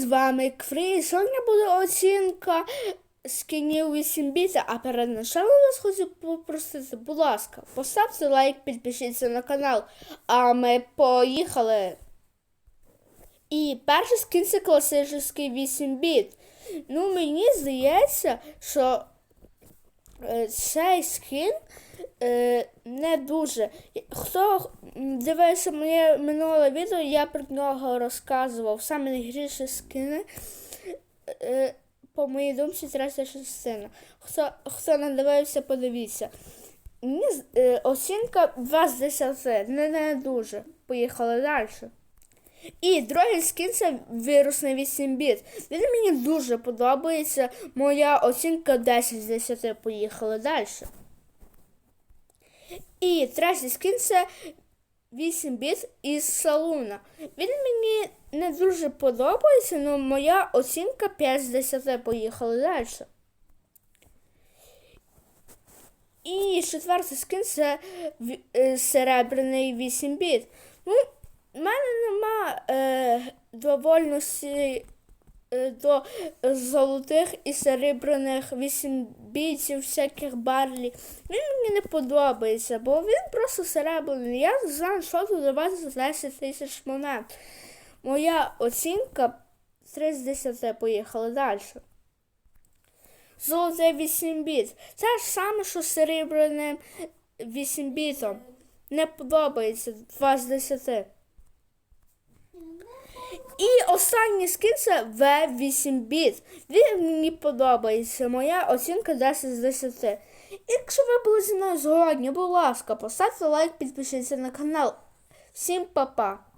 з вами Кфрі. Сьогодні буде оцінка скінів 8 біт, а перед началом вас хочу попросити, будь ласка, поставте лайк, підпишіться на канал. А ми поїхали. І перший скін це класичний 8 біт. Ну, мені здається, що е, цей скін е, не дуже. Хто дивився моє минуле відео, я про нього розказував. Саме найгірші скини. Е, по моїй думці, третя частина. Хто, хто не дивився, подивіться. Мені е, оцінка 2 з 10. Не, не дуже. Поїхали далі. І другий скін це вірусний 8 біт. Він мені дуже подобається. Моя оцінка 10 з 10. Поїхали далі. І третій скін це 8 біт із салуна. Він мені не дуже подобається, але моя оцінка 5 з 10. Поїхали далі. І четвертий скін це е, серебряний 8 біт. Ну, в мене нема е, довольності до золотих і серебряних 8 бійців, всяких барлі. Він мені не подобається, бо він просто серебряний. Я знаю, що тут давати за 10 тисяч монет. Моя оцінка 3 з 10. Поїхали далі. Золоте 8 біт. Це ж саме, що серебряним 8 бітом. Не подобається 2 з 10. І останній скін це V8 біт. Він мені подобається. Моя оцінка 10 з 10. Якщо ви були зі мною згодні, будь ласка, поставте лайк, підпишіться на канал. Всім па-па!